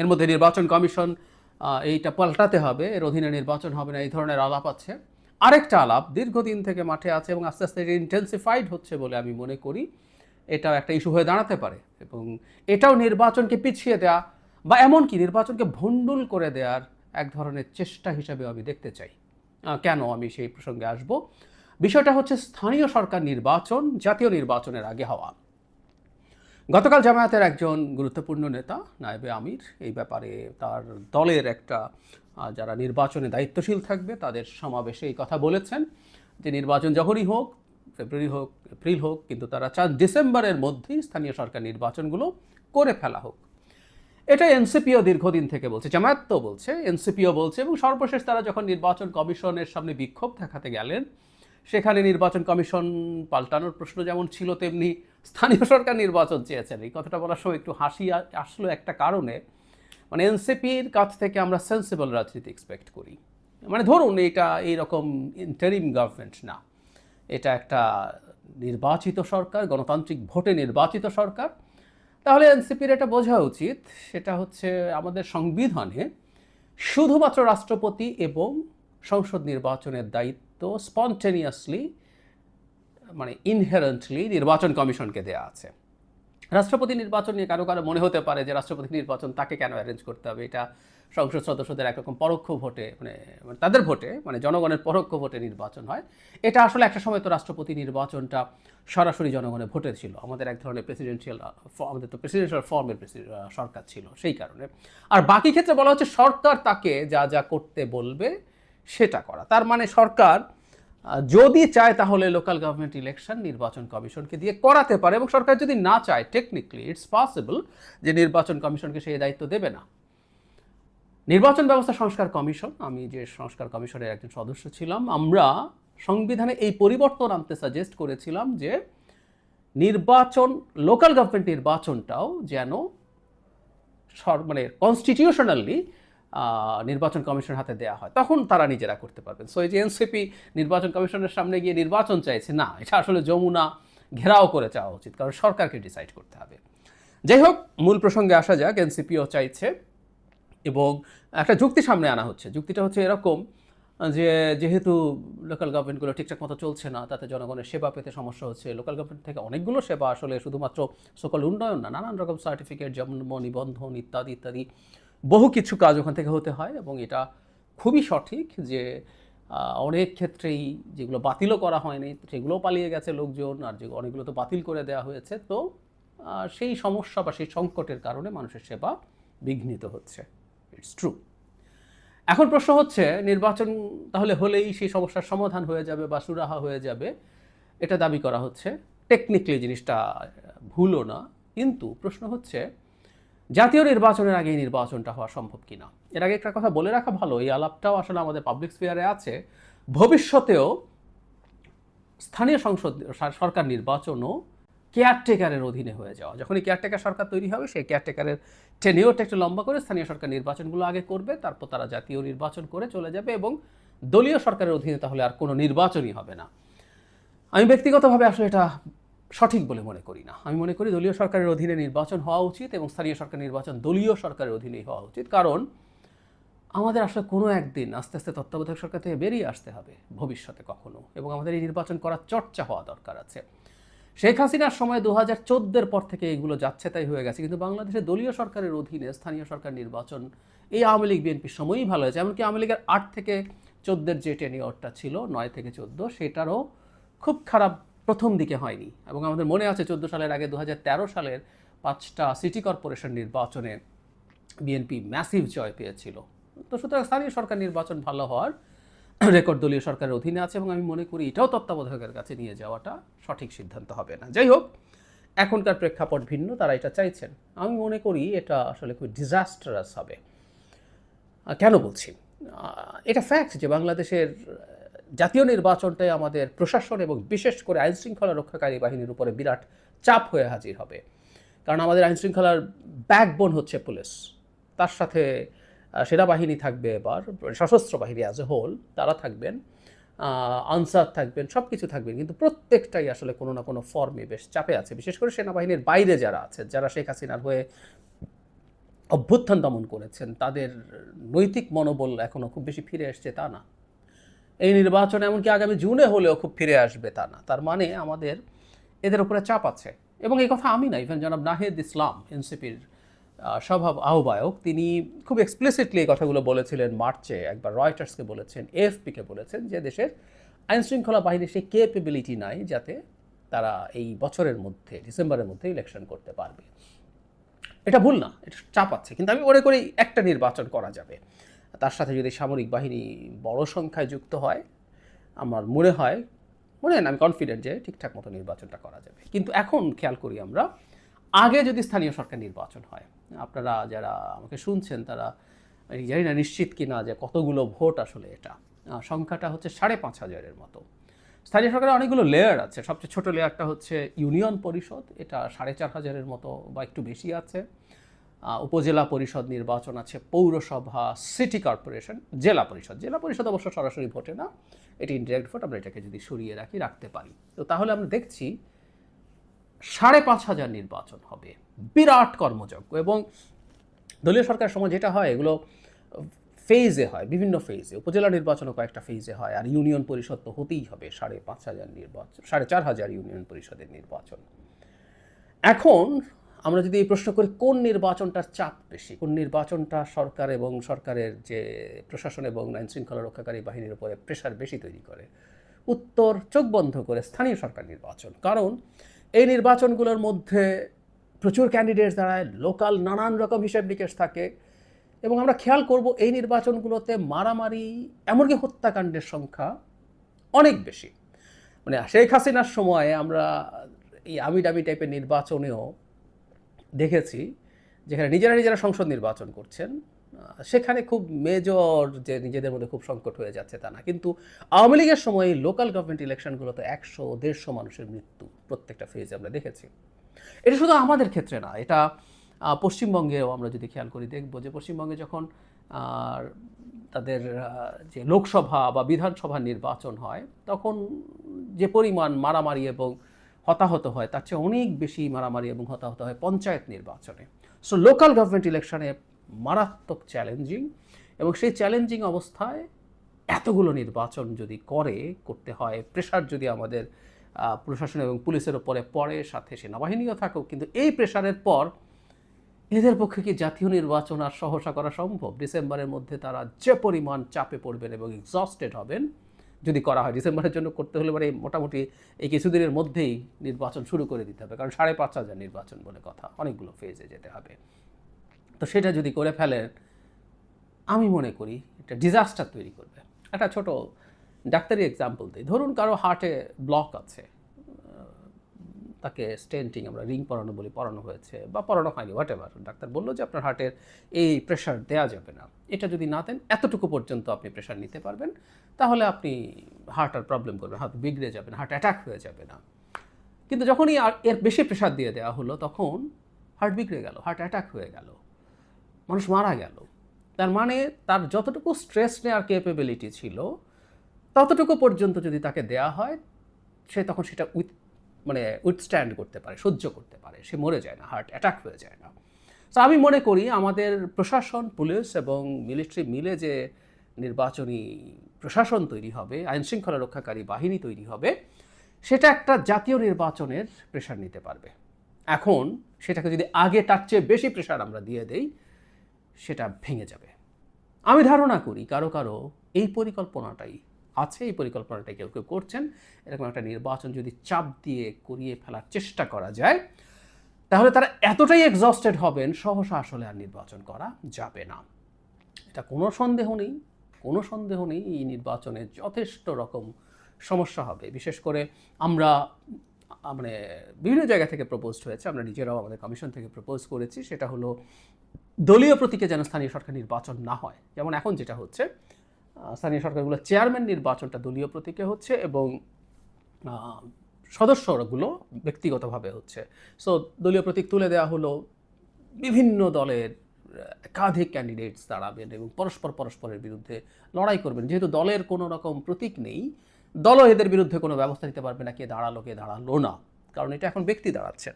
এর মধ্যে নির্বাচন কমিশন এইটা পাল্টাতে হবে, এর অধীনে নির্বাচন হবে না, এই ধরনের আলাপ আছে। আরেকটা আলাপ দীর্ঘদিন থেকে মাঠে আছে এবং আস্তে আস্তে ইন্টেন্সিফাইড হচ্ছে বলে আমি মনে করি। এটাও একটা ইস্যু হয়ে দাঁড়াতে পারে এবং এটাও নির্বাচনকে পিছিয়ে দেওয়া বা এমনকি নির্বাচনকে ভণ্ডুল করে দেওয়ার এক ধরনের চেষ্টা হিসাবে আমি দেখতে চাই। কেন আমি সেই প্রসঙ্গে আসব? বিষয়টা হচ্ছে স্থানীয় সরকার নির্বাচন, জাতীয় নির্বাচনের আগে হওয়া। গতকাল জামায়াতের একজন গুরুত্বপূর্ণ নেতা, নায়েবে আমির, এই ব্যাপারে তার দলের একটা যারা নির্বাচনে দায়িত্বশীল থাকবে, তাদের সমাবেশে এই কথা বলেছেন যে নির্বাচন যখনই হোক, ফেব্রুয়ারি হোক, এপ্রিল হোক, কিন্তু তারা চান ডিসেম্বরের মধ্যেই স্থানীয় সরকার নির্বাচনগুলো করে ফেলা হোক। এটা এনসিপিও দীর্ঘদিন থেকে বলছে, জামায়াত তো বলছে, এনসিপিও বলছে, এবং সর্বশেষ তারা যখন নির্বাচন কমিশনের সামনে বিক্ষোভ দেখাতে গেলেন, সেখানে নির্বাচন কমিশন পাল্টানোর প্রশ্ন যেমন ছিল, তেমনি স্থানীয় সরকার নির্বাচন চেয়েছেন। এই কথাটা বলার সময় একটু হাসি আসলো একটা কারণে। মানে এনসিপির কাছ থেকে আমরা সেন্সিবল রাজনীতি এক্সপেক্ট করি। মানে ধরুন এটা এইরকম ইন্টারিম গভর্নমেন্ট না। এটা একটা নির্বাচিত সরকার, গণতান্ত্রিক ভোটে নির্বাচিত সরকার। তাহলে এনসিপির এটা বোঝা উচিত, সেটা হচ্ছে আমাদের সংবিধানে শুধুমাত্র রাষ্ট্রপতি এবং সংসদ নির্বাচনের দায়িত্ব স্পন্টেনিয়াসলি মানে ইনহেরেন্টলি নির্বাচন কমিশনকে দেয়া আছে। রাষ্ট্রপতি নির্বাচন নিয়ে কারও কারও মনে হতে পারে যে রাষ্ট্রপতি নির্বাচন তাকে কেন অ্যারেঞ্জ করতে হবে? এটা সংসদ সদস্যদের একরকম পরোক্ষ ভোটে মানে মানে তাদের ভোটে মানে জনগণের পরোক্ষ ভোটে নির্বাচন হয়। এটা আসলে একটা সময় তো রাষ্ট্রপতি নির্বাচনটা সরাসরি জনগণের ভোটে ছিল। আমাদের এক ধরনের প্রেসিডেন্সিয়াল আমাদের তো প্রেসিডেন্সিয়াল ফর্মের সরকার ছিল সেই কারণে। আর বাকি ক্ষেত্রে বলা হচ্ছে সরকার তাকে যা যা করতে বলবে সেটা করা। তার মানে সরকার যদি চায় তাহলে লোকাল গভর্নমেন্ট ইলেকশন নির্বাচন কমিশনকে দিয়ে করাতে পারে এবং সরকার যদি না চায় টেকনিক্যালি ইটস পসিবল যে নির্বাচন কমিশনকে সেই দায়িত্ব দেবে না। নির্বাচন ব্যবস্থা সংস্কার কমিশন, আমি যে সংস্কার কমিশনের একজন সদস্য ছিলাম, আমরা সংবিধানে এই পরিবর্তন আনতে সাজেস্ট করেছিলাম যে নির্বাচন লোকাল গভর্নমেন্ট নির্বাচনটাও যেন মানে কনস্টিটিউশনালি নির্বাচন কমিশনের হাতে দেওয়া হয়, তখন তারা নিজেরা করতে পারবেন। সো এই যে এনসিপি নির্বাচন কমিশনের সামনে গিয়ে নির্বাচন চাইছে, না, এটা আসলে যমুনা ঘেরাও করে চাওয়া উচিত, কারণ সরকারকে ডিসাইড করতে হবে। যাই হোক, মূল প্রসঙ্গে আসা যাক এনসিপিও চাইছে এবং একটা যুক্তি সামনে আনা হচ্ছে। যুক্তিটা হচ্ছে এরকম যে, যেহেতু লোকাল গভর্নমেন্টগুলো ঠিকঠাক মতো চলছে না, তাতে জনগণের সেবা পেতে সমস্যা হচ্ছে। লোকাল গভর্নমেন্ট থেকে অনেকগুলো সেবা আসলে শুধুমাত্র সকল উন্নয়ন না, নানান রকম সার্টিফিকেট জন্ম নিবন্ধন ইত্যাদি ইত্যাদি। বহু কিছু কাজ ওখান থেকে হতে হয় এবং এটা খুবই সঠিক যে অনেক ক্ষেত্রেই যেগুলো বাতিলও করা হয়নি, সেগুলোও পালিয়ে গেছে লোকজন আর যে অনেকগুলো তো বাতিল করে দেওয়া হয়েছে। তো সেই সমস্যা বা সেই সংকটের কারণে মানুষের সেবা বিঘ্নিত হচ্ছে। ইটস ট্রু এখন প্রশ্ন হচ্ছে, নির্বাচন তাহলে হলেই সেই সমস্যার সমাধান হয়ে যাবে বা সুরাহা হয়ে যাবে, এটা দাবি করা হচ্ছে। টেকনিক্যালি জিনিসটা ভুলও না, কিন্তু প্রশ্ন হচ্ছে জাতীয় নির্বাচনের আগে এই নির্বাচনটা হওয়া সম্ভব কিনা? এর আগে একটা কথা বলে রাখা ভালো, এই আলাপটাও আসলে আমাদের পাবলিক স্পেয়ারে আছে। ভবিষ্যতেও স্থানীয় সংসদ সরকার নির্বাচনও কেয়ারটেকারের অধীনে হয়ে যাওয়া। যখনই কেয়ারটেকার সরকার তৈরি হবে, সেই কেয়ারটেকারের টেনিওরটা একটু লম্বা করে স্থানীয় সরকার নির্বাচনগুলো আগে করবে, তারপর তারা জাতীয় নির্বাচন করে চলে যাবে এবং দলীয় সরকারের অধীনে তাহলে আর কোনো নির্বাচনই হবে না। আমি ব্যক্তিগতভাবে আসলে এটা সঠিক বলে মনে করি না। আমি মনে করি দলীয় সরকারের অধীনে নির্বাচন হওয়া উচিত এবং স্থানীয় সরকার নির্বাচন দলীয় সরকারের অধীনেই হওয়া উচিত। কারণ আমাদের আসলে কোনো একদিন আস্তে আস্তে তত্ত্বাবধায়ক সরকার থেকে বেরিয়ে আসতে হবে ভবিষ্যতে কখনো এবং আমাদের এই নির্বাচন করার চর্চা হওয়া দরকার আছে। শেখ হাসিনার সময় দু হাজার চোদ্দের পর থেকে এগুলো যাচ্ছে তাই হয়ে গেছে। কিন্তু বাংলাদেশে দলীয় সরকারের অধীনে স্থানীয় সরকার নির্বাচন এই আওয়ামী লীগ, বিএনপির সময়ই ভালো হয়েছে। এমনকি আওয়ামী লীগের আট থেকে চোদ্দের যে টেনিওরটা ছিল, নয় থেকে চোদ্দ, সেটারও খুব খারাপ প্রথম দিকে হয়নি এবং আমাদের মনে আছে চোদ্দ সালের আগে দু হাজার তেরো সালের পাঁচটা সিটি কর্পোরেশন নির্বাচনে বিএনপি ম্যাসিভ জয় পেয়েছিল। তো সুতরাং স্থানীয় সরকার নির্বাচন ভালো হওয়ার রেকর্ড দলীয় সরকারের অধীনে আছে এবং আমি মনে করি এটাও তত্ত্বাবধায়কের কাছে নিয়ে যাওয়াটা সঠিক সিদ্ধান্ত হবে না। যাই হোক, এখনকার প্রেক্ষাপট ভিন্ন, তারা এটা চাইছেন। আমি মনে করি এটা আসলে খুব ডিজাস্টারাস হবে। কেন বলছি? এটা ফ্যাক্ট যে বাংলাদেশের জাতীয় নির্বাচনটাই আমাদের প্রশাসন এবং বিশেষ করে আইনশৃঙ্খলা রক্ষাকারী বাহিনীর উপরে বিরাট চাপ হয়ে হাজির হবে। কারণ আমাদের আইনশৃঙ্খলার ব্যাকবোন হচ্ছে পুলিশ। তার সাথে সেনাবাহিনী থাকবে এবার, সশস্ত্র বাহিনী অ্যাজ এ হোল তারা থাকবেন আনসার থাকবেন সব কিছু থাকবেন। কিন্তু প্রত্যেকটাই আসলে কোনো না কোনো ফর্মে বেশ চাপে আছে। বিশেষ করে সেনাবাহিনীর বাইরে যারা আছে, যারা শেখ হাসিনার হয়ে অভ্যুত্থান দমন করেছেন, তাদের নৈতিক মনোবল এখনও খুব বেশি ফিরে এসছে তা না। এই নির্বাচন এমনকি আগামী জুনে হলেও খুব ফিরে আসবে তা না। তার মানে আমাদের এদের উপরে চাপ আছে। এবং এই কথা আমি না ইভেন জনাব নাহিদ ইসলাম, এনসিপির স্বভাব আহ্বায়ক, তিনি খুব এক্সপ্লিসিটলি এই কথাগুলো বলেছিলেন মার্চে, একবার রয়টার্সকে বলেছেন, এএফপিকে বলেছেন যে দেশের আইনশৃঙ্খলা বাহিনীর সেই কেপেবিলিটি নাই যাতে তারা এই বছরের মধ্যে, ডিসেম্বরের মধ্যে ইলেকশন করতে পারবে। এটা ভুল না, এটা চাপ আছে, কিন্তু আমি মনে করি একটা নির্বাচন করা যাবে। তার সাথে যদি সামরিক বাহিনী বড় সংখ্যায় যুক্ত হয়, আমার মনে হয় মনে হয় আমি কনফিডেন্ট যে ঠিকঠাক মতো নির্বাচনটা করা যাবে। কিন্তু এখন খেয়াল করি আমরা, আগে যদি স্থানীয় সরকার নির্বাচন হয়, আপনারা যারা আমাকে শুনছেন, তারা জানি না নিশ্চিত কি না যে কতগুলো ভোট আসলে এটা। সংখ্যাটা হচ্ছে সাড়ে পাঁচ হাজারের মতো। স্থানীয় সরকারের অনেকগুলো লেয়ার আছে, সবচেয়ে ছোট লেয়ারটা হচ্ছে ইউনিয়ন পরিষদ, এটা সাড়ে চার হাজারের মতো বা একটু বেশি আছে। উপজেলা পরিষদ নির্বাচন আছে, পৌরসভা সিটি কর্পোরেশন জেলা পরিষদ। জেলা পরিষদ অবশ্য সরাসরি ভোটে না, এটি ইনডিরেক্ট ভোট আমরা এটাকে যদি সরিয়ে রাখি, রাখতে পারি। তো তাহলে আমরা দেখছি, সাড়ে পাঁচ হাজার নির্বাচন হবে। বিরাট কর্মযজ্ঞ এবং দলীয় সরকার সময় যেটা হয়, এগুলো ফেজে হয়, বিভিন্ন ফেজে উপজেলা নির্বাচনও কয়েকটা ফেজে হয়, আর ইউনিয়ন পরিষদ তো হতেই হবে, সাড়ে পাঁচ হাজার নির্বাচন, সাড়ে চার হাজার ইউনিয়ন পরিষদের নির্বাচন। এখন আমরা যদি এই প্রশ্ন করি, কোন নির্বাচনটার চাপ বেশি? কোন নির্বাচনটা সরকার এবং সরকারের যে প্রশাসন এবং আইন শৃঙ্খলা রক্ষাকারী বাহিনীর উপরে প্রেশার বেশি তৈরি করে? উত্তর, চোখ বন্ধ করে স্থানীয় সরকার নির্বাচন। কারণ এই নির্বাচনগুলোর মধ্যে প্রচুর ক্যান্ডিডেটস দাঁড়ায় লোকাল নানান রকম হিসাব নিকেশ থাকে এবং আমরা খেয়াল করব এই নির্বাচনগুলোতে মারামারি, এমনকি হত্যাকাণ্ডের সংখ্যা অনেক বেশি। মানে শেখ হাসিনার সময় আমরা এই আমিডামি টাইপের নির্বাচনেও দেখেছি যেখানে নিজেরা নিজেরা সংসদ নির্বাচন করছেন সেখানে খুব মেজর যে নিজেদের মধ্যে খুব সংকট হয়ে যাচ্ছে তা না। কিন্তু আওয়ামী লীগের সময় লোকাল গভর্নমেন্ট ইলেকশনগুলোতে একশো, দেড়শো মানুষের মৃত্যু প্রত্যেকটা ফেজে আমরা দেখেছি। এটা শুধু আমাদের ক্ষেত্রে না, এটা পশ্চিমবঙ্গেও আমরা যদি খেয়াল করি, দেখব যে পশ্চিমবঙ্গে যখন তাদের যে লোকসভা বা বিধানসভা নির্বাচন হয়, তখন যে পরিমাণ মারামারি এবং হতাহত হয়, তার চেয়ে অনেক বেশি মারামারি এবং হতাহত হয় পঞ্চায়েত নির্বাচনে। সো লোকাল গভর্নমেন্ট ইলেকশনে মারাত্মক চ্যালেঞ্জিং এবং সেই চ্যালেঞ্জিং অবস্থায় এতগুলো নির্বাচন যদি করে, করতে হয় প্রেশার যদি আমাদের প্রশাসন এবং পুলিশের ওপরে পড়ে, সাথে সেনাবাহিনীও থাকুক, কিন্তু এই প্রেশারের পর এদের পক্ষে কি জাতীয় নির্বাচন আর সহসা করা সম্ভব? ডিসেম্বরের মধ্যে তারা যে পরিমাণ চাপে পড়বেন এবং এক্সস্টেড হবেন যদি করা হয়, ডিসেম্বরের জন্য করতে হলে মানে মোটামুটি এই কিছুদিনের মধ্যেই নির্বাচন শুরু করে দিতে হবে। কারণ সাড়ে পাঁচ হাজার নির্বাচন বলে কথা, অনেকগুলো ফেজে যেতে হবে। তো সেটা যদি করে ফেলেন, আমি মনে করি এটা ডিজাস্টার তৈরি করবে। একটা ছোট ডাক্তারি এক্সাম্পল দিই। ধরুন কারও হার্টে ব্লক আছে। তাকে স্টেন্টিং আমরা রিং পরানো বলি, পরানো হয়েছে বা পরানো হয়নি হোয়াট এভার ডাক্তার বলল যে আপনার হার্টের এই প্রেশার দেওয়া যাবে না। এটা যদি না দেন, এতটুকু পর্যন্ত আপনি প্রেশার নিতে পারবেন, তাহলে আপনি হার্ট আর প্রবলেম করবেন হার্ট বিগড়ে যাবেন হার্ট অ্যাটাক হয়ে যাবে না। কিন্তু যখনই আর এর বেশি প্রেশার দিয়ে দেওয়া হলো, তখন হার্ট বিগড়ে গেল হার্ট অ্যাটাক হয়ে গেল, মানুষ মারা গেল। তার মানে তার যতটুকু স্ট্রেস নেওয়ার ক্যাপেবিলিটি ছিল, ততটুকু পর্যন্ত যদি তাকে দেয়া হয়, সে তখন সেটা উইথ মানে উইথস্ট্যান্ড করতে পারে, সহ্য করতে পারে, সে মরে যায় না হার্ট অ্যাটাক হয়ে যায় না। তো আমি মনে করি আমাদের প্রশাসন পুলিশ এবং মিলিটারি মিলে যে নির্বাচনী প্রশাসন তৈরি হবে, আইন শৃঙ্খলা রক্ষাকারী বাহিনী তৈরি হবে, সেটা একটা জাতীয় নির্বাচনের প্রেশার নিতে পারবে। এখন সেটাকে যদি আগে তার চেয়ে বেশি প্রেশার আমরা দিয়ে দেই, সেটা ভেঙে যাবে। আমি ধারণা করি কারও কারও এই পরিকল্পনাটাই আছে, এই পরিকল্পনাটা কেউ কেউ করছেন। এরকম একটা নির্বাচন যদি চাপ দিয়ে করিয়ে ফেলার চেষ্টা করা যায়, তাহলে তারা এতটাই এক্সস্টেড হবেন, সহসা আসলে আর নির্বাচন করা যাবে না। এটা কোনো সন্দেহ নেই, কোনো সন্দেহ নেই, এই নির্বাচনে যথেষ্ট রকম সমস্যা হবে। বিশেষ করে আমরা মানে বিভিন্ন জায়গা থেকে প্রপোজড হয়েছে, আমরা নিজেরাও আমাদের কমিশন থেকে প্রপোজ করেছি, সেটা হলো দলীয় প্রতীকে যেন স্থানীয় সরকার নির্বাচন না হয়। যেমন এখন যেটা হচ্ছে স্থানীয় সরকারগুলো চেয়ারম্যান নির্বাচনটা দলীয় প্রতীকে হচ্ছে এবং সদস্যগুলো ব্যক্তিগতভাবে হচ্ছে। সো দলীয় প্রতীক তুলে দেওয়া হলো বিভিন্ন দলের একাধিক ক্যান্ডিডেটস দাঁড়াবেন এবং পরস্পর পরস্পরের বিরুদ্ধে লড়াই করবেন। যেহেতু দলের কোনো রকম প্রতীক নেই, দলও এদের বিরুদ্ধে কোনো ব্যবস্থা নিতে পারবে না, কে দাঁড়াল কে দাঁড়াল না, কারণ এটা এখন ব্যক্তি দাঁড়াচ্ছেন।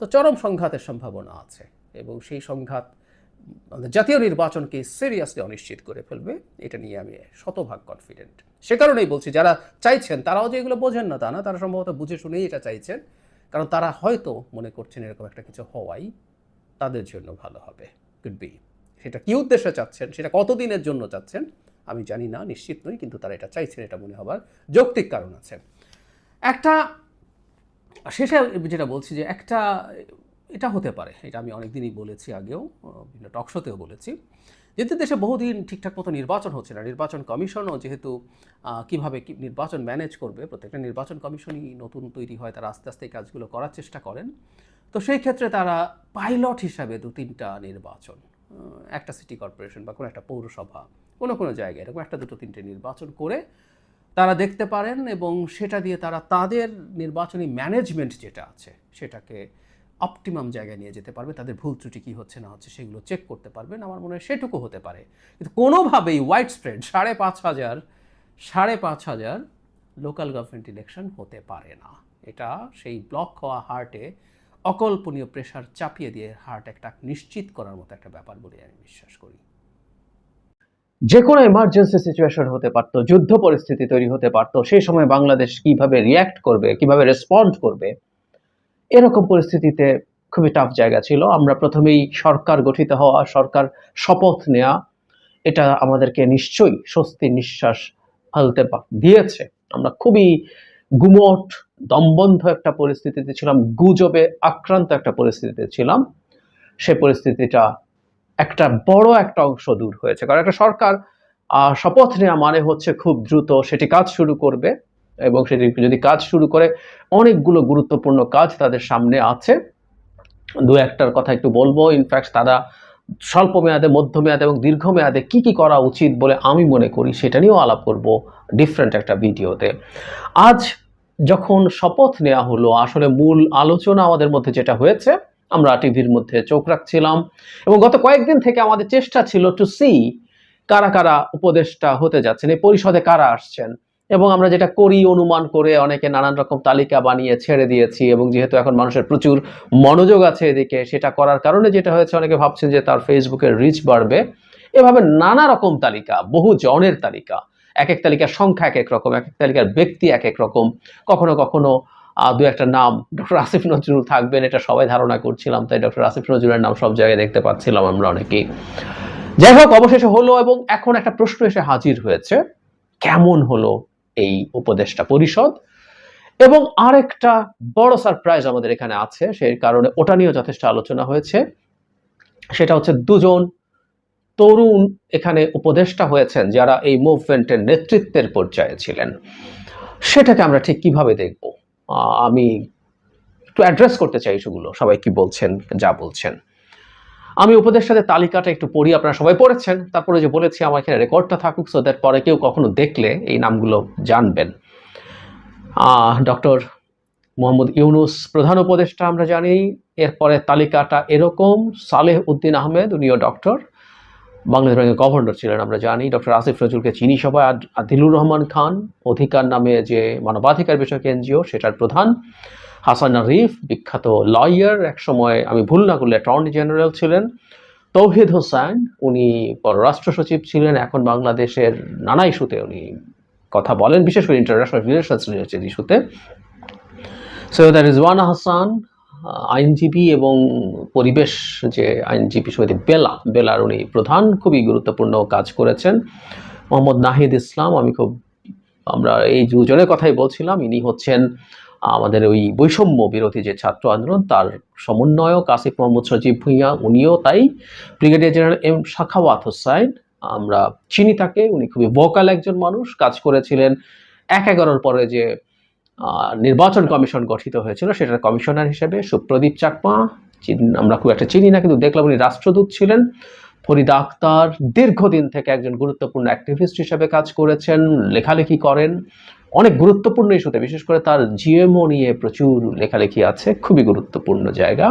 তো চরম সংঘাতের সম্ভাবনা আছে এবং সেই সংঘাত জাতীয় নির্বাচনকে সিরিয়াসলি অনিশ্চিত করে ফেলবে, এটা নিয়ে আমি শতভাগ কনফিডেন্ট সে কারণেই বলছি, যারা চাইছেন, তারাও যে এগুলো বোঝেন না, তা না, তারা সম্ভবত বুঝে শুনেই এটা চাইছেন। কারণ তারা হয়তো মনে করছেন এরকম একটা কিছু হওয়াই তাদের জন্য ভালো হবে। কুড বি সেটা কী উদ্দেশ্যে চাচ্ছেন, সেটা কতদিনের জন্য চাচ্ছেন, আমি জানি না, নিশ্চিত নই, কিন্তু তারা এটা চাইছেন, এটা মনে হবার যৌক্তিক কারণ আছে। একটা, শেষে যেটা বলছি যে একটা এটা হতে পারে, এটা আমি অনেকদিনই বলেছি আগেও বিভিন্ন টকশোতেও বলেছি, যেহেতু দেশে বহুদিন ঠিকঠাক মতো নির্বাচন হচ্ছে না, নির্বাচন কমিশনও যেহেতু কীভাবে নির্বাচন ম্যানেজ করবে, প্রত্যেকটা নির্বাচন কমিশনই নতুন তৈরি হয়, তারা আস্তে আস্তে এই কাজগুলো করার চেষ্টা করেন, তো সেই ক্ষেত্রে তারা পাইলট হিসাবে দু তিনটা নির্বাচন একটা সিটি কর্পোরেশন বা কোনো একটা পৌরসভা, কোনো কোনো জায়গায় এরকম একটা দুটো তিনটে নির্বাচন করে তারা দেখতে পারেন এবং সেটা দিয়ে তারা তাদের নির্বাচনী ম্যানেজমেন্ট যেটা আছে, সেটাকে অপটিমাম জায়গায় নিয়ে যেতে পারবে, তাদের ভুল ত্রুটি কী হচ্ছে না হচ্ছে সেগুলো চেক করতে পারবেন। আমার মনে হয় সেটুকু হতে পারে। কিন্তু কোনোভাবেই হোয়াইট স্প্রেড সাড়ে পাঁচ হাজার, সাড়ে পাঁচ হাজার লোকাল গভর্নমেন্ট ইলেকশন হতে পারে না। এটা সেই ব্লক হওয়া হার্টে অকল্পনীয় প্রেশার চাপিয়ে দিয়ে হার্ট অ্যাটাক নিশ্চিত করার মতো একটা ব্যাপার বলে আমি বিশ্বাস করি। যে কোনো এমার্জেন্সি সিচুয়েশন হতে পারতো, যুদ্ধ পরিস্থিতি তৈরি হতে পারতো সেই সময় বাংলাদেশ কীভাবে রিয়্যাক্ট করবে, কীভাবে রেসপন্ড করবে এরকম পরিস্থিতিতে খুবই টাফ জায়গা ছিল। আমরা প্রথমেই সরকার গঠিত হওয়া, সরকার শপথ নেওয়া এটা আমাদেরকে নিশ্চয়ই স্বস্তি নিঃশ্বাস ফেলতে দিয়েছে। আমরা খুবই গুমট, দমবন্ধ একটা পরিস্থিতিতে ছিলাম, গুজবে আক্রান্ত একটা পরিস্থিতিতে ছিলাম। সে পরিস্থিতিটা একটা বড় একটা অংশ দূর হয়েছে। কারণ একটা সরকার শপথ নেওয়া মানে হচ্ছে খুব দ্রুত সেটি কাজ শুরু করবে। এবং সেটি যদি কাজ শুরু করে, অনেকগুলো গুরুত্বপূর্ণ কাজ তাদের সামনে আছে। দু একটার কথা একটু বলব ইনফ্যাক্ট তারা স্বল্প মেয়াদে মধ্যমেয়াদে এবং দীর্ঘমেয়াদে কি কি করা উচিত বলে আমি মনে করি সেটা নিয়েও আলাপ করব ডিফারেন্ট একটা ভিডিওতে। আজ যখন শপথ নেওয়া হলো, আসলে মূল আলোচনা আমাদের মধ্যে যেটা হয়েছে, আমরা টিভির মধ্যে চোখ রাখছিলাম এবং গত কয়েকদিন থেকে আমাদের চেষ্টা ছিল টু সি কারা কারা উপদেষ্টা হতে যাচ্ছেন, এই পরিষদে কারা আসছেন। এবং আমরা যেটা করি, অনুমান করে অনেকে নানান রকম তালিকা বানিয়ে ছেড়ে দিয়েছি এবং যেহেতু এখন মানুষের প্রচুর মনোযোগ আছে এদিকে, সেটা করার কারণে যেটা হয়েছে, অনেকে ভাবছেন যে তার ফেসবুকের রিচ বাড়বে। এভাবে নানা রকম তালিকা, বহু জনের তালিকা এক এক তালিকার সংখ্যা এক এক রকম এক এক তালিকার ব্যক্তি এক এক রকম। কখনো কখনো দু একটা নাম ডক্টর আসিফ নজরুল থাকবেন, এটা সবাই ধারণা করছিলাম, তাই ডক্টর আসিফ নজরুলের নাম সব জায়গায় দেখতে পাচ্ছিলাম আমরা অনেকেই। যাই হোক, অবশেষে হলো এবং এখন একটা প্রশ্ন এসে হাজির হয়েছে, কেমন হলো? এই উপদেষ্টা পরিষদ। এবং আরেকটা বড় সারপ্রাইজ আমাদের এখানে আছে, সেই কারণে ওটা নিয়েও যথেষ্ট আলোচনা হয়েছে। সেটা হচ্ছে দুজন তরুণ এখানে উপদেষ্টা হয়েছেন যারা এই মুভমেন্টের নেতৃত্বের পর্যায়ে ছিলেন। সেটাকে আমরা ঠিক কীভাবে দেখব? আমি একটু অ্যাড্রেস করতে চাই সেগুলো সবাই কি বলছেন, যা বলছেন। আমি উপদেষ্টাদের তালিকাটা একটু পড়ি, আপনারা সবাই পড়েছেন। তারপরে যে বলেছি, আমার এখানে রেকর্ডটা থাকুক সো দ্যাট পরে কেউ কখনো দেখলে এই নামগুলো জানবেন। ডক্টর মোহাম্মদ ইউনুস প্রধান উপদেষ্টা আমরা জানি, এরপরে তালিকাটা এরকম, সালেহ উদ্দিন আহমেদ, উনিও ডক্টর, বাংলাদেশ ব্যাংকের গভর্নর ছিলেন আমরা জানি, ডক্টর আসিফ নজরুলকে চিনি সবাই আদ- আদিলুর রহমান খান, অধিকার নামে যে মানবাধিকার বিষয়ক এনজিও, সেটার প্রধান। হাসান আরিফ, বিখ্যাত লয়ার একসময় আমি ভুল না করলে অ্যাটর্নি জেনারেল ছিলেন। তৌহিদ হোসেন, উনি পররাষ্ট্র সচিব ছিলেন, এখন বাংলাদেশের নানা ইস্যুতে উনি কথা বলেন, বিশেষ করে ইন্টারন্যাশনাল রিলেশনস রিলেটেড ইস্যুতে। সৈয়দ রিজওয়ানা হাসান আইনজীবী এবং পরিবেশ যে আইনজীবী সমিতি বেলা, বেলার উনি প্রধান, খুবই গুরুত্বপূর্ণ কাজ করেছেন। মোহাম্মদ নাহিদ ইসলাম, আমি খুব আমরা এই দুজনের কথাই বলছিলাম, ইনি হচ্ছেন আমাদের ওই বৈষম্য বিরোধী যে ছাত্র আন্দোলন, তার সমন্বয়ক আসিফ মোহাম্মদ সজীব ভুঁইয়া, উনিও তাই। Brigadier general M Sakhawat Hossain আমরা চিনি তাকে, উনি খুবই ভোকাল একজন মানুষ, কাজ করেছিলেন এক এগারোর পরে যে নির্বাচন কমিশন গঠিত হয়েছিল, সেটার কমিশনার হিসেবে সুপ্রদীপ চাকমা আমরা খুব একটা চিনি না, কিন্তু দেখলাম উনি রাষ্ট্রদূত ছিলেন। ফরিদা আক্তার দীর্ঘদিন থেকে একজন গুরুত্বপূর্ণ অ্যাক্টিভিস্ট হিসেবে কাজ করেছেন, লেখালেখি করেন। অনেক গুরুত্বপূর্ণ ইস্যুতে বিশেষ করে তার জিএমও নিয়ে প্রচুর লেখালেখি আছে, খুবই গুরুত্বপূর্ণ জায়গা।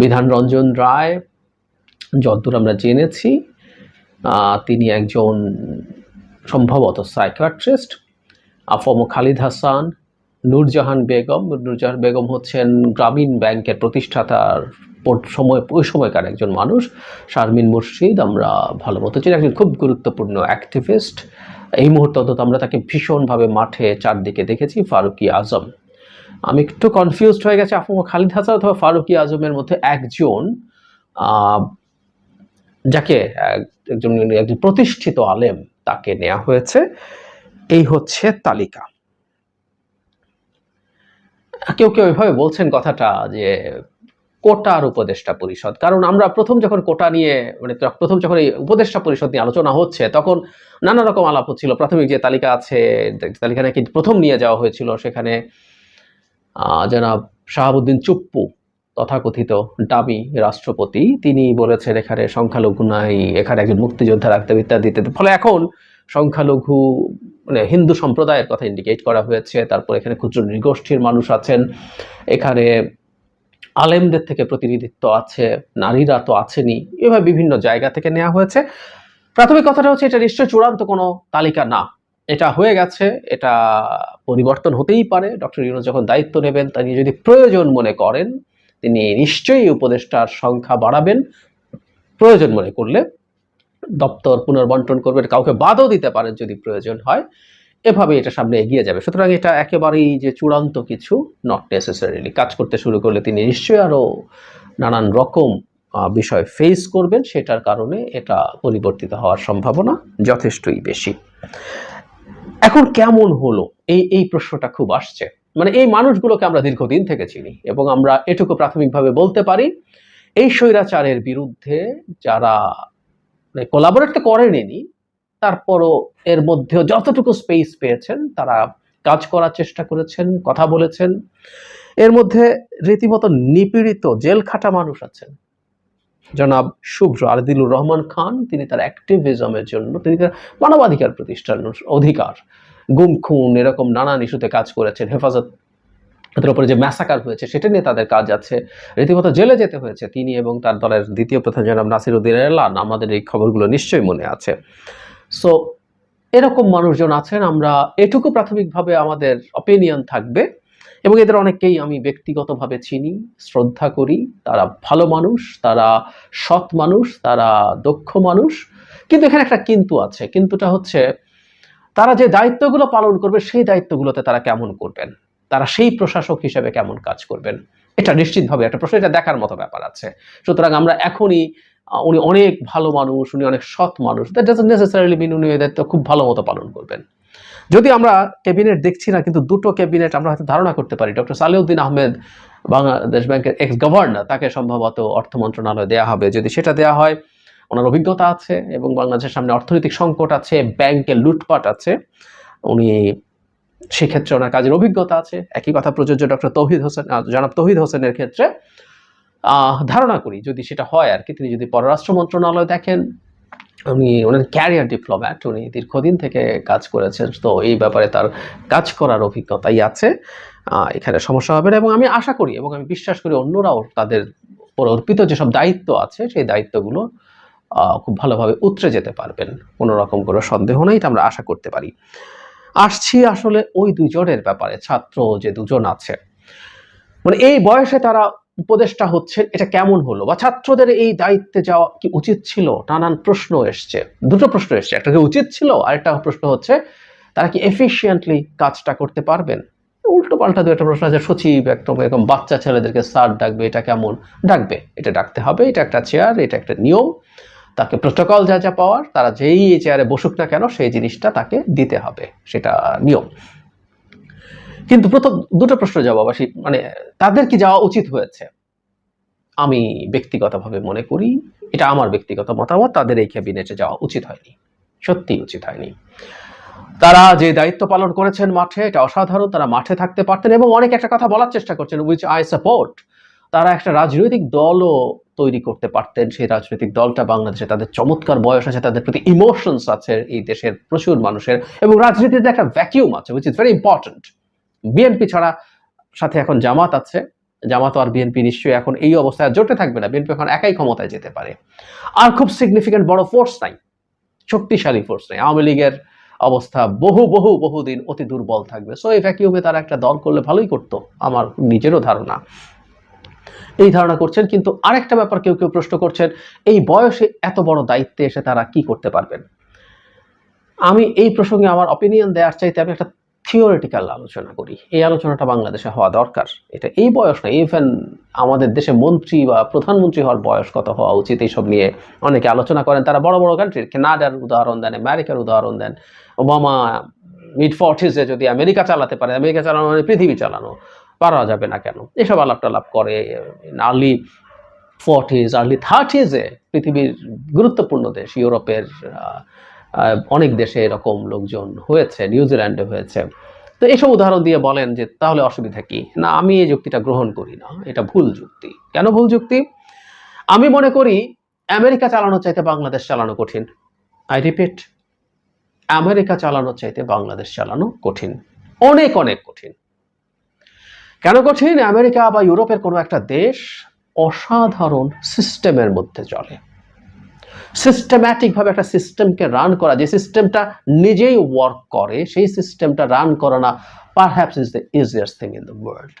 বিধান রঞ্জন রায় যতদূর আমরা জেনেছি তিনি একজন সম্ভবত সাইকিয়াট্রিস্ট আফম খালিদ হাসান, নূরজাহান বেগম। নূরজাহান বেগম হচ্ছেন গ্রামীণ ব্যাংকের প্রতিষ্ঠাতার সময়, ওই সময়কার একজন মানুষ, শারমিন মুর্শিদ, আমরা ভালো মতো চিনি একজন খুব গুরুত্বপূর্ণ অ্যাক্টিভিস্ট এই মুহূর্তে অন্তত আমরা তাকে ভীষণভাবে মাঠে চারদিকে দেখেছি, ফারুকি আজম। আমি একটু কনফিউজড হয়ে গেছি আপু খালিদ হাসান অথবা ফারুকি আজমের মধ্যে একজন যাকে একজন একজন প্রতিষ্ঠিত আলেম তাকে নেওয়া হয়েছে। এই হচ্ছে তালিকা। কেউ কেউ এভাবে বলছেন কথাটা যে কোটার উপদেষ্টা পরিষদ। কারণ আমরা প্রথম যখন কোটা নিয়ে মানে প্রথম যখন এই উপদেষ্টা পরিষদ নিয়ে আলোচনা হচ্ছে, তখন নানা রকম আলাপ হচ্ছিল। প্রাথমিক যে তালিকা আছে তালিকা নাকি প্রথম নিয়ে যাওয়া হয়েছিল, সেখানে জনাব শাহাবুদ্দিন চুপ্পু, তথাকথিত ডাবি রাষ্ট্রপতি, তিনি বলেছেন এখানে সংখ্যালঘু নাই, এখানে একজন মুক্তিযোদ্ধা রাখতে ইত্যাদি ইত্যাদি। ফলে এখন সংখ্যালঘু মানে হিন্দু সম্প্রদায়ের কথা ইন্ডিকেট করা হয়েছে। তারপর এখানে ক্ষুদ্র নৃগোষ্ঠীর মানুষ আছেন। এখানে আলেমদের থেকে প্রতিনিধিত্ব আছে, নারীরা তো আছেনই, এভাবে বিভিন্ন জায়গা থেকে নেওয়া হয়েছে। প্রাথমিক কথাটা হচ্ছে, এটা নিশ্চয় চূড়ান্ত কোনো তালিকা না। এটা হয়ে গেছে, এটা পরিবর্তন হতেই পারে। ডক্টর ইউনুস যখন দায়িত্ব নেবেন তিনি যদি প্রয়োজন মনে করেন, তিনি নিশ্চয়ই উপদেষ্টার সংখ্যা বাড়াবেন। প্রয়োজন মনে করলে দপ্তর পুনর্বন্টন করবেন, কাউকে বাদও দিতে পারেন যদি প্রয়োজন হয়। এভাবে এটা সামনে এগিয়ে যাবে। সুতরাং এটা একেবারেই যে চূড়ান্ত কিছু নট নেসেসারিলি কাজ করতে শুরু করলে তিনি নিশ্চয়ই আরও নানান রকম বিষয় ফেস করবেন। সেটার কারণে এটা পরিবর্তিত হওয়ার সম্ভাবনা যথেষ্টই বেশি। এখন কেমন হলো? এই এই প্রশ্নটা খুব আসছে। মানে এই মানুষগুলোকে আমরা দীর্ঘদিন থেকে চিনি এবং আমরা এটুকু প্রাথমিকভাবে বলতে পারি, এই স্বৈরাচারের বিরুদ্ধে যারা মানে কোলাবোরেট তো করেনি তারপরও এর মধ্যেও যতটুকু স্পেস পেয়েছেন, তারা কাজ করার চেষ্টা করেছেন, কথা বলেছেন। এর মধ্যে রীতিমতো নিপীড়িত জেল খাটা মানুষ আছেন। জনাব শুভ্র আরদিলুর রহমান খান, তিনি তার অ্যাক্টিভিজমের জন্য, তিনি তার মানবাধিকার প্রতিষ্ঠান অধিকার। গুম খুন এরকম নানান ইস্যুতে কাজ করেছেন। হেফাজত এদের উপরে যে ম্যাসাকার হয়েছে, সেটা নিয়ে তাদের কাজ আছে। রীতিমতো জেলে যেতে হয়েছে তিনি এবং তার দলের দ্বিতীয় প্রধান জনাব নাসিরুদ্দিন এলান। আমাদের এই খবরগুলো নিশ্চয়ই মনে আছে। সো এরকম মানুষজন আছেন, আমরা এটুকু প্রাথমিকভাবে আমাদের অপিনিয়ন থাকবে এবং এদের অনেককেই আমি ব্যক্তিগতভাবে চিনি, শ্রদ্ধা করি। তারা ভালো মানুষ, তারা সৎ মানুষ, তারা দক্ষ মানুষ। কিন্তু এখানে একটা কিন্তু আছে, কিন্তুটা হচ্ছে তারা যে দায়িত্বগুলো পালন করবে, সেই দায়িত্বগুলোতে তারা কেমন করবেন? তারা সেই প্রশাসক হিসেবে কেমন কাজ করবেন? এটা নিশ্চিতভাবে একটা প্রশ্ন, এটা দেখার মতো ব্যাপার আছে। সুতরাং আমরা এখনই উনি অনেক ভালো মানুষ, উনি অনেক সৎ মানুষ। দ্যাট ডাজন্ট নেসেসারিলি মিন উনি দায়িত্ব খুব ভালো মতো পালন করবেন। যদি আমরা ক্যাবিনেট দেখছি না, কিন্তু দুটো ক্যাবিনেট আমরা হয়তো ধারণা করতে পারি। ডক্টর সালেউদ্দিন আহমেদ, বাংলাদেশ ব্যাংকের এক্স গভর্নর তাকে সম্ভবত অর্থ মন্ত্রণালয় দেওয়া হবে। যদি সেটা দেওয়া হয়, ওনার অভিজ্ঞতা আছে এবং বাংলাদেশের সামনে অর্থনৈতিক সংকট আছে ব্যাংকে লুটপাট আছে, উনি সেক্ষেত্রে ওনার কাজের অভিজ্ঞতা আছে। একই কথা প্রযোজ্য ডক্টর তৌহিদ হোসেন জনাব তৌহিদ হোসেনের ক্ষেত্রে। ধারণা করি যদি সেটা হয় আর কি তিনি যদি পররাষ্ট্র মন্ত্রণালয় দেখেন, উনি ওনার ক্যারিয়ার ডিপ্লোম্যাট উনি দীর্ঘদিন থেকে কাজ করেছেন, তো এই ব্যাপারে তার কাজ করার অভিজ্ঞতাই আছে। এখানে সমস্যা হবে না এবং আমি আশা করি এবং আমি বিশ্বাস করি অন্যরাও তাদের উপর অর্পিত যেসব দায়িত্ব আছে, সেই দায়িত্বগুলো খুব ভালোভাবে উতরে যেতে পারবেন। কোনো রকম কোনো সন্দেহ নেই, এটা আমরা আশা করতে পারি। আসছি আসলে ওই দুজনের ব্যাপারে, ছাত্র যে দুজন আছে। মানে এই বয়সে তারা উপদেষ্টা হচ্ছেন, এটা কেমন হলো? বা ছাত্রদের এই দায়িত্বে যাওয়া কি উচিত ছিল? নানান প্রশ্ন এসছে। দুটো প্রশ্ন এসছে, একটা কি উচিত ছিল আর একটা প্রশ্ন হচ্ছে, তারা কি এফিসিয়েন্টলি কাজটা করতে পারবেন? উল্টো পাল্টা দু একটা প্রশ্ন আছে, সচিব একদম এরকম বাচ্চা ছেলেদেরকে স্যার ডাকবে, এটা কেমন? ডাকবে, এটা ডাকতে হবে, এটা একটা চেয়ার এটা একটা নিয়ম। তাকে প্রোটোকল যা যা পাওয়ার, তারা যেই চেয়ারে বসুক না কেন, সেই জিনিসটা তাকে দিতে হবে, সেটা নিয়ম। কিন্তু প্রথম দুটো প্রশ্ন জবাব আসি। মানে তাদের কি যাওয়া উচিত হয়েছে? আমি ব্যক্তিগতভাবে মনে করি এটা আমার ব্যক্তিগত মতামত, তাদের এই ক্যাবিনেটে যাওয়া উচিত হয়নি। সত্যি উচিত হয়নি। তারা যে দায়িত্ব পালন করেছেন মাঠে, এটা অসাধারণ, তারা মাঠে থাকতে পারতেন এবং অনেক একটা কথা বলার চেষ্টা করছেন উইচ আই সাপোর্ট তারা একটা রাজনৈতিক দলও তৈরি করতে পারতেন, সেই রাজনৈতিক দলটা বাংলাদেশে তাদের চমৎকার বয়স আছে, তাদের প্রতি ইমোশনস আছে, এই দেশের প্রচুর মানুষের, এবং রাজনীতিতে একটা ভ্যাকিউম আছে which is very important BNP ছাড়া সাথে এখন জামাত আছে। জামাত আর বিএনপি নিশ্চয়ই এখন এই অবস্থায় জোটে থাকবে না। বিএনপি এখন একাই ক্ষমতায় যেতে পারে। আর খুব সিগনিফিক্যান্ট বড় ফোর্স নাই। শক্তিশালী ফোর্স নাই। আওয়ামী লীগের অবস্থা বহু বহু বহুদিন অতি দুর্বল থাকবে। সো এই ভ্যাকিউমে তারা একটা দল করলে ভালোই করতো, আমার নিজেরও ধারণা। এই ধারণা করছেন, কিন্তু আরেকটা ব্যাপার কেউ কেউ প্রশ্ন করছেন, এই বয়সে এত বড় দায়িত্বে এসে তারা কি করতে পারবেন? আমি এই প্রসঙ্গে আমার অপিনিয়ন দেওয়ার চাইতে আমি একটা থিওরিটিক্যাল আলোচনা করি। এই আলোচনাটা বাংলাদেশে হওয়া দরকার। এটা এই বয়স না ইভেন আমাদের দেশে মন্ত্রী বা প্রধানমন্ত্রী হওয়ার বয়স কত হওয়া উচিত এইসব নিয়ে অনেকে আলোচনা করেন। তারা বড় বড় কান্ট্রির কানাডার উদাহরণ দেন আমেরিকার উদাহরণ দেন ওবামা মিড ফর্টিসে যদি আমেরিকা চালাতে পারে আমেরিকা চালানো মানে পৃথিবী চালানো, পারা যাবে না কেন? এসব আলাপ টালাপ করে আর্লি ফর্টিজ আর্লি থার্টিজে পৃথিবীর গুরুত্বপূর্ণ দেশ, ইউরোপের অনেক দেশে এরকম লোকজন হয়েছে নিউজিল্যান্ডে হয়েছে। তো এসব উদাহরণ দিয়ে বলেন যে, তাহলে অসুবিধা কি? না, আমি এই যুক্তিটা গ্রহণ করি না, এটা ভুল যুক্তি। কেন ভুল যুক্তি? আমি মনে করি, আমেরিকা চালানো চাইতে বাংলাদেশ চালানো কঠিন। আই রিপিট আমেরিকা চালানো চাইতে বাংলাদেশ চালানো কঠিন। অনেক অনেক কঠিন। কেন কঠিন? আমেরিকা বা ইউরোপের কোনো একটা দেশ অসাধারণ সিস্টেমের মধ্যে চলে। সিস্টেম্যাটিক ভাবে একটা সিস্টেমকে রান করা, যে সিস্টেমটা নিজেই ওয়ার্ক করে, সেই সিস্টেমটা রান করা না perhaps is the easiest thing in the world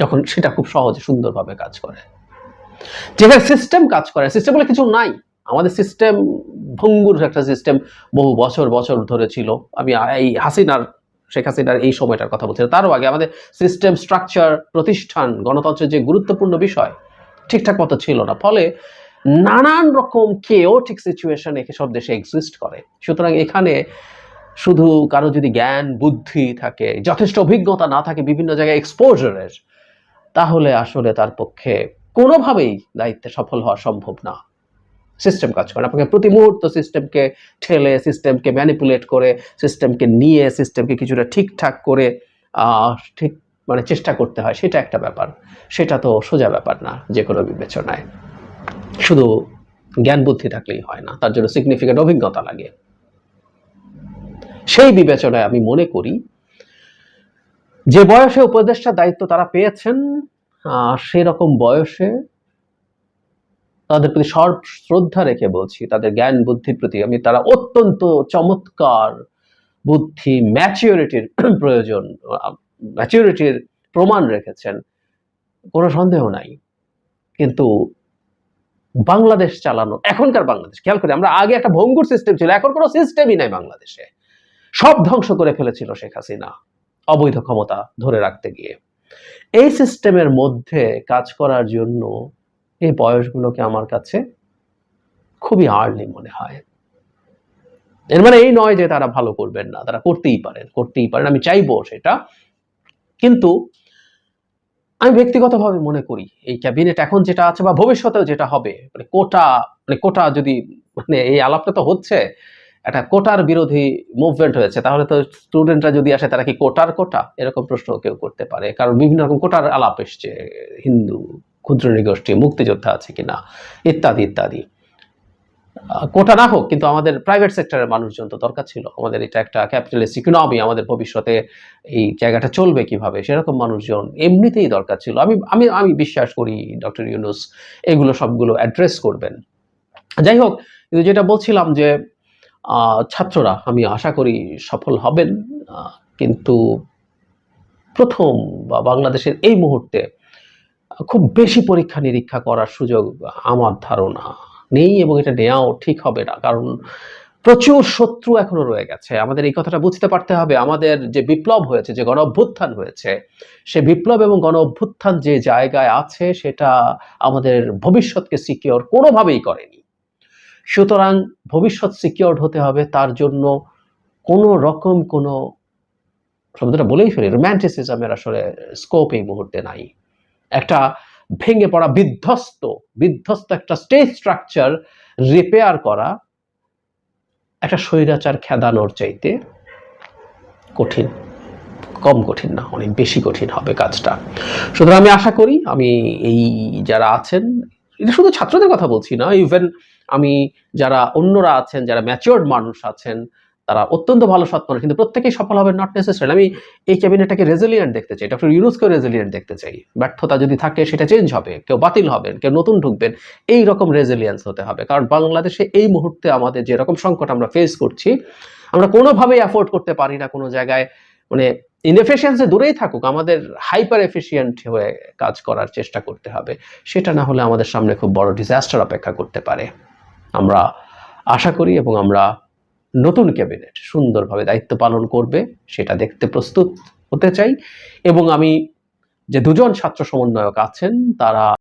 যখন সেটা খুব সহজে, সুন্দরভাবে কাজ করে। যেখানে সিস্টেম কাজ করে সিস্টেম বলে কিছু নাই। আমাদের সিস্টেম ভঙ্গুর একটা সিস্টেম বহু বছর বছর ধরে ছিল। আমি এই হাসিনার, শেখ হাসিনার এই সময়টার কথা বলছি তারও আগে আমাদের সিস্টেম স্ট্রাকচার প্রতিষ্ঠান, গণতন্ত্রের যে গুরুত্বপূর্ণ বিষয় ঠিকঠাক মতো ছিল না। ফলে নানান রকম কেওটিক সিচুয়েশন সব দেশে এক্সিস্ট করে। সুতরাং এখানে শুধু কারও যদি জ্ঞান, বুদ্ধি থাকে, যথেষ্ট অভিজ্ঞতা না থাকে বিভিন্ন জায়গায় এক্সপোজারের তাহলে আসলে তার পক্ষে কোনোভাবেই দায়িত্বে সফল হওয়া সম্ভব না। সিস্টেম কাজ করে আপনাকে প্রতি মুহূর্ত সিস্টেমকে ঠেলে সিস্টেমকে ম্যানিপুলেট করে সিস্টেমকে নিয়ে সিস্টেমকে কিছুটা ঠিকঠাক করে ঠিক মানে চেষ্টা করতে হয়। সেটা একটা ব্যাপার। সেটা তো সোজা ব্যাপার না যে কোনো বিবেচনায়। শুধু জ্ঞান বুদ্ধি থাকলেই হয় না, তার জন্য সিগনিফিকেন্ট অভিজ্ঞতা লাগে। সেই বিবেচনায় আমি মনে করি যে বয়সে উপদেষ্টা দায়িত্ব তারা পেয়েছেন সেরকম বয়সে তাদের প্রতি সর্ব শ্রদ্ধা রেখে বলছি, তাদের জ্ঞান বুদ্ধির প্রতি আমি, তারা অত্যন্ত চমৎকার বুদ্ধি ম্যাচিউরিটির প্রয়োজন ম্যাচিউরিটির প্রমাণ রেখেছেন। কোনো সন্দেহ নাই। কিন্তু বাংলাদেশ চালানো, এখনকার বাংলাদেশ, খেয়াল করি, আমরা আগে একটা ভঙ্গুর সিস্টেম ছিল, এখন কোনো সিস্টেমই নাই বাংলাদেশে। সব ধ্বংস করে ফেলেছিল শেখ হাসিনা, অবৈধ ক্ষমতা ধরে রাখতে গিয়ে। এই সিস্টেমের মধ্যে কাজ করার জন্য এই বয়সগুলোকে আমার কাছে খুবই আর্লি মনে হয়। এর মানে এই নয় যে তারা ভালো করবেন না, তারা করতেই পারেন করতেই পারেন, আমি চাইব সেটা। কিন্তু আমি ব্যক্তিগতভাবে মনে করি এই ক্যাবিনেট এখন যেটা আছে বা ভবিষ্যতেও যেটা হবে মানে কোটা মানে কোটা যদি মানে এই আলাপটা তো হচ্ছে, একটা কোটার বিরোধী মুভমেন্ট হয়েছে, তাহলে তো স্টুডেন্টরা যদি আসে, তারা কি কোটার কোটা? এরকম প্রশ্ন কেউ করতে পারে, কারণ বিভিন্ন রকম কোটার আলাপ এসছে, হিন্দু, ক্ষুদ্র নৃগোষ্ঠী, মুক্তিযোদ্ধা আছে কিনা, ইত্যাদি ইত্যাদি। কোটা না হোক, কিন্তু আমাদের প্রাইভেট সেক্টরের মানুষজন তো দরকার ছিল। আমাদের এটা একটা ক্যাপিটালিস্ট ইকোনমি আমাদের ভবিষ্যতে এই জায়গাটা চলবে কীভাবে? সেরকম মানুষজন এমনিতেই দরকার ছিল। আমি আমি আমি বিশ্বাস করি ডক্টর ইউনুস, এগুলো সবগুলো অ্যাড্রেস করবেন। যাই হোক, কিন্তু যেটা বলছিলাম যে ছাত্ররা, আমি আশা করি সফল হবেন কিন্তু প্রথম বা বাংলাদেশের এই মুহূর্তে খুব বেশি পরীক্ষা নিরীক্ষা করার সুযোগ আমার ধারণা নেই এবং এটা নেওয়াও ঠিক হবে না। কারণ প্রচুর শত্রু এখনও রয়ে গেছে। আমাদের এই কথাটা বুঝতে পারতে হবে। আমাদের যে বিপ্লব হয়েছে, যে গণ অভ্যুত্থান হয়েছে, সে বিপ্লব এবং গণ অভ্যুত্থান যে জায়গায় আছে, সেটা আমাদের ভবিষ্যৎকে সিকিওর কোনোভাবেই করেনি। সুতরাং ভবিষ্যৎ সিকিওর হতে হবে। তার জন্য কোনো রকম কোনো শব্দটা বলেই ফেলি রোম্যান্টিসিজমের আসলে স্কোপ এই মুহূর্তে নাই। একটা ভেঙে পড়া, বিধ্বস্ত বিধ্বস্ত একটা স্টেজ স্ট্রাকচার রিপেয়ার করা একটা স্বৈরাচার খেদানোর চাইতে কঠিন, কম কঠিন না, অনেক বেশি কঠিন হবে কাজটা। সুতরাং আমি আশা করি আমি এই যারা আছেন, এটা শুধু ছাত্রদের কথা বলছি না ইভেন আমি যারা অন্যরা আছেন, যারা ম্যাচিওর্ড মানুষ আছেন তারা অত্যন্ত ভালো সৎ মানুষ, কিন্তু প্রত্যেকেই সফল হবে নট নেসেসারি আমি এই ক্যাবিনেটটাকে রেজিলিয়েন্ট দেখতে চাই ডক্টর ইউনুসকেও রেজিলিয়েন্ট দেখতে চাই। ব্যর্থতা যদি থাকে, সেটা চেঞ্জ হবে, কেউ বাতিল হবেন, কেউ নতুন ঢুকবেন, এই রকম রেজিলিয়েন্স হতে হবে। কারণ বাংলাদেশে এই মুহূর্তে আমাদের যে রকম সংকট আমরা ফেস করছি, আমরা কোনোভাবেই অ্যাফোর্ড করতে পারি না কোনো জায়গায়। মানে ইনএফিসিয়েন্সি দূরেই থাকুক, আমাদের হাইপার এফিসিয়েন্ট হয়ে কাজ করার চেষ্টা করতে হবে। সেটা না হলে আমাদের সামনে খুব বড় ডিজাস্টার অপেক্ষা করতে পারে। আমরা আশা করি এবং আমরা নতুন ক্যাবিনেট সুন্দরভাবে দায়িত্ব পালন করবে, সেটা দেখতে প্রস্তুত হতে চাই। এবং আমি যে দুজন ছাত্র সমন্বয়ক আছেন, তারা